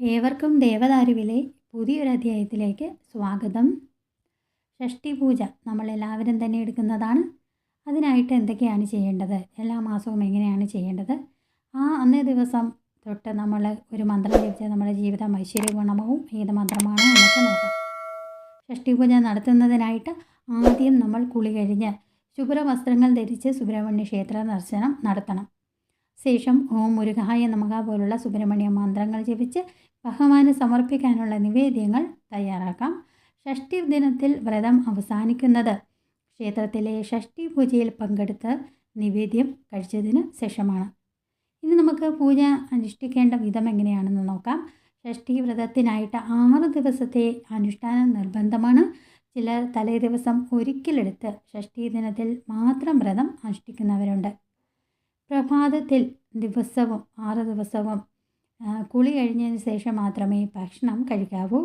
ഏവർക്കും ദേവദാരുവിലെ പുതിയൊരു അധ്യായത്തിലേക്ക് സ്വാഗതം. ഷഷ്ടി പൂജ നമ്മൾ എല്ലാവരും തന്നെ എടുക്കുന്നതാണ്. അതിനായിട്ട് എന്തൊക്കെയാണ് ചെയ്യേണ്ടത്? എല്ലാ മാസവും എങ്ങനെയാണ് ചെയ്യേണ്ടത്? ആ അന്നേ ദിവസം തൊട്ട് നമ്മൾ ഒരു മന്ത്രം ജപിച്ചാൽ നമ്മുടെ ജീവിതം ഐശ്വര്യഗുണമാവും. ഏത് മന്ത്രമാണ് എന്നൊക്കെ നോക്കാം ഷഷ്ടി പൂജ നടത്തുന്നതിനായിട്ട് ആദ്യം നമ്മൾ കുളി കഴിഞ്ഞ് ശുഭ്രവസ്ത്രങ്ങൾ ധരിച്ച് സുബ്രഹ്മണ്യ ക്ഷേത്ര ദർശനം നടത്തണം. ശേഷം ഓം മുരുകായ നമക പോലുള്ള സുബ്രഹ്മണ്യ മന്ത്രങ്ങൾ ജപിച്ച് ഭഗവാന് സമർപ്പിക്കാനുള്ള നിവേദ്യങ്ങൾ തയ്യാറാക്കാം. ഷഷ്ടി ദിനത്തിൽ വ്രതം അവസാനിക്കുന്നത്. ക്ഷേത്രത്തിലെ ഷഷ്ടി പൂജയിൽ പങ്കെടുത്ത് നിവേദ്യം കഴിച്ചതിന് ശേഷമാണ്. ഇനി നമുക്ക് പൂജ അനുഷ്ഠിക്കേണ്ട വിധം എങ്ങനെയാണെന്ന് നോക്കാം. ഷഷ്ടി വ്രതത്തിനായിട്ട് ആറ് ദിവസത്തെ അനുഷ്ഠാനം നിർബന്ധമാണ്. ചിലർ തലേ ദിവസം ഒരിക്കലെടുത്ത് ഷഷ്ടി ദിനത്തിൽ മാത്രം വ്രതം അനുഷ്ഠിക്കുന്നവരുണ്ട്. പ്രഭാതത്തിൽ ദിവസവും ആറ് ദിവസവും കുളി കഴിഞ്ഞതിന് ശേഷം മാത്രമേ ഭക്ഷണം കഴിക്കാവൂ.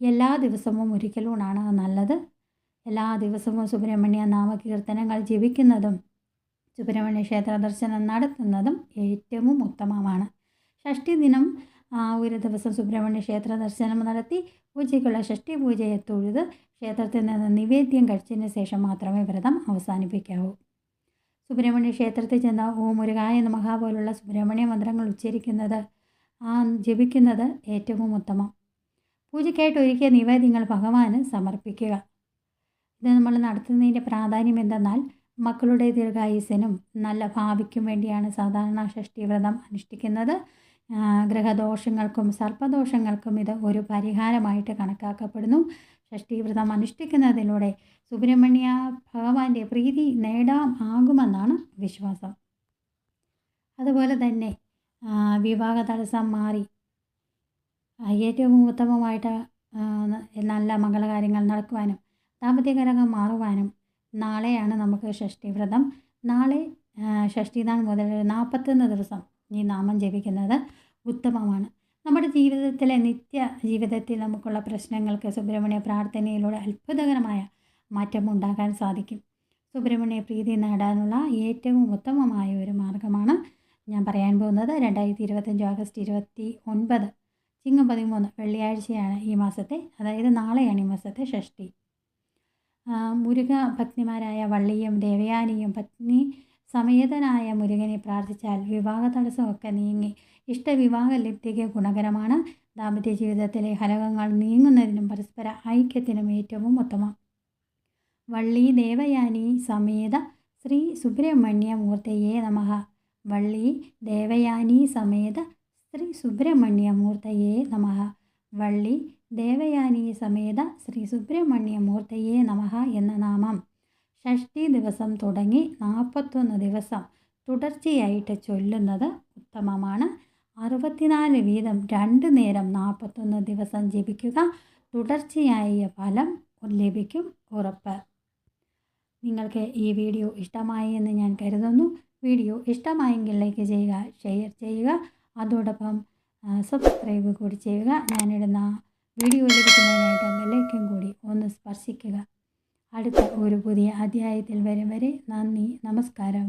എല്ലാ ദിവസവും ഒരിക്കലൂണാണ് നല്ലത്. എല്ലാ ദിവസവും സുബ്രഹ്മണ്യ നാമകീർത്തനങ്ങൾ ജപിക്കുന്നതും സുബ്രഹ്മണ്യ ക്ഷേത്ര ദർശനം നടത്തുന്നതും ഏറ്റവും ഉത്തമമാണ്. ഷഷ്ടി ദിനം ആ ഒരു ദിവസം സുബ്രഹ്മണ്യ ക്ഷേത്ര ദർശനം നടത്തി പൂജയ്ക്കുള്ള ഷഷ്ടി പൂജയെ തൊഴുത് ക്ഷേത്രത്തിൽ നിന്ന് നിവേദ്യം കഴിച്ചതിന് ശേഷം മാത്രമേ വ്രതം അവസാനിപ്പിക്കാവൂ. സുബ്രഹ്മണ്യ ക്ഷേത്രത്തിൽ ചെന്ന ഓം മുരുകായ നമഹ പോലുള്ള സുബ്രഹ്മണ്യ മന്ത്രങ്ങൾ ഉച്ചരിക്കുന്നത് ആ ജപിക്കുന്നത് ഏറ്റവും ഉത്തമം. പൂജയ്ക്കായിട്ട് ഒരുക്കിയ നിവേദ്യങ്ങൾ ഭഗവാന് സമർപ്പിക്കുക. ഇത് നമ്മൾ നടത്തുന്നതിന്റെ പ്രാധാന്യം എന്തെന്നാൽ മക്കളുടെ ദീർഘായുസിനും നല്ല ഭാവിക്കും വേണ്ടിയാണ് സാധാരണ ഷഷ്ടി വ്രതം അനുഷ്ഠിക്കുന്നത് ഗ്രഹദോഷങ്ങൾക്കും സർപ്പദോഷങ്ങൾക്കും ഇത് ഒരു പരിഹാരമായിട്ട് കണക്കാക്കപ്പെടുന്നു. ഷഷ്ടി വ്രതം അനുഷ്ഠിക്കുന്നതിലൂടെ സുബ്രഹ്മണ്യ ഭഗവാന്റെ പ്രീതി നേടാം ആകുമെന്നാണ് വിശ്വാസം. അതുപോലെ തന്നെ വിവാഹ തടസ്സം മാറി. ഏറ്റവും ഉത്തമമായിട്ട് നല്ല മംഗളകാര്യങ്ങൾ നടക്കുവാനും ദാമ്പത്യ മാറുവാനും നാളെയാണ് നമുക്ക് ഷഷ്ടി വ്രതം നാളെ ഷഷ്ടിനാൾ മുതൽ നാൽപ്പത്തൊന്ന് ദിവസം ഈ നാമം ജപിക്കുന്നത് ഉത്തമമാണ്. നമ്മുടെ ജീവിതത്തിലെ നിത്യ ജീവിതത്തിൽ നമുക്കുള്ള പ്രശ്നങ്ങൾക്ക് സുബ്രഹ്മണ്യ പ്രാർത്ഥനയിലൂടെ അത്ഭുതകരമായ മാറ്റം ഉണ്ടാക്കാൻ സാധിക്കും. സുബ്രഹ്മണ്യ പ്രീതി നേടാനുള്ള ഏറ്റവും ഉത്തമമായ ഒരു മാർഗമാണ് ഞാൻ പറയാൻ പോകുന്നത്. രണ്ടായിരത്തി ഇരുപത്തഞ്ച് ഓഗസ്റ്റ് ഇരുപത്തി ഒൻപത് ചിങ്ങം പതിമൂന്ന് വെള്ളിയാഴ്ചയാണ് ഈ മാസത്തെ അതായത് നാളെയാണ് ഈ മാസത്തെ ഷഷ്ടി. മുരുക ഭക്തിമാരായ വള്ളിയും ദേവയാനിയും പത്നി സമേതനായ മുരുകനെ പ്രാർത്ഥിച്ചാൽ വിവാഹ തടസ്സമൊക്കെ നീങ്ങി ഇഷ്ടവിവാഹ ലബ്ധിക്ക് ഗുണകരമാണ്. ദാമ്പത്യ ജീവിതത്തിലെ ഹലകങ്ങൾ നീങ്ങുന്നതിനും പരസ്പര ഐക്യത്തിനും ഏറ്റവും ഉത്തമം. വള്ളി ദേവയാനി സമേത ശ്രീ സുബ്രഹ്മണ്യ മൂർത്തയെ നമഃ. വള്ളി ദേവയാനി സമേത ശ്രീ സുബ്രഹ്മണ്യ മൂർത്തയെ നമഃ. വള്ളി ദേവയാനി സമേത ശ്രീ സുബ്രഹ്മണ്യ മൂർത്തയെ നമഃ എന്ന നാമം. ഷഷ്ടി ദിവസം തുടങ്ങി നാൽപ്പത്തൊന്ന് ദിവസം തുടർച്ചയായിട്ട് ചൊല്ലുന്നത് ഉത്തമമാണ്. അറുപത്തിനാല് വീതം രണ്ട് നേരം നാൽപ്പത്തൊന്ന് ദിവസം ജപിക്കുക തുടർച്ചയായ ഫലം ലഭിക്കും ഉറപ്പ്. നിങ്ങൾക്ക് ഈ വീഡിയോ ഇഷ്ടമായി എന്ന് ഞാൻ കരുതുന്നു. വീഡിയോ ഇഷ്ടമായെങ്കിൽ ലൈക്ക് ചെയ്യുക ഷെയർ ചെയ്യുക അതോടൊപ്പം സബ്സ്ക്രൈബ് കൂടി ചെയ്യുക. ഞാനിടുന്ന വീഡിയോ ലഭിക്കുന്നതിനായിട്ട് ബെല്ലൈക്കൻ കൂടി ഒന്ന് സ്പർശിക്കുക. അടുത്ത ഒരു പുതിയ അധ്യായത്തിൽ വരും വരെ നന്ദി നമസ്കാരം.